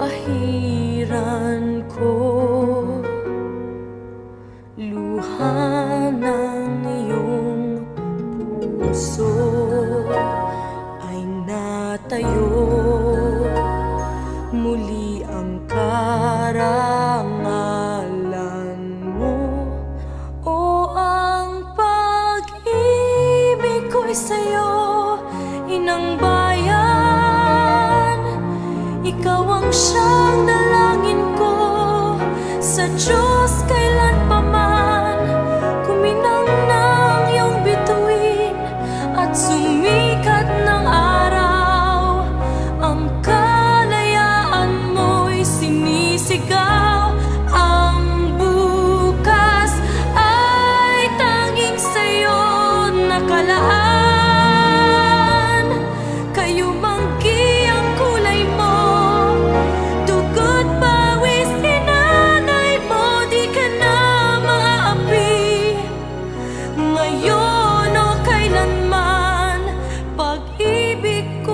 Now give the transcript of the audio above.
pahiran ko. Luha ng iyong puso Ay natayo. Muli ang karangalan mo. O ang pag-ibig ko'y sa'yo Inang що. baby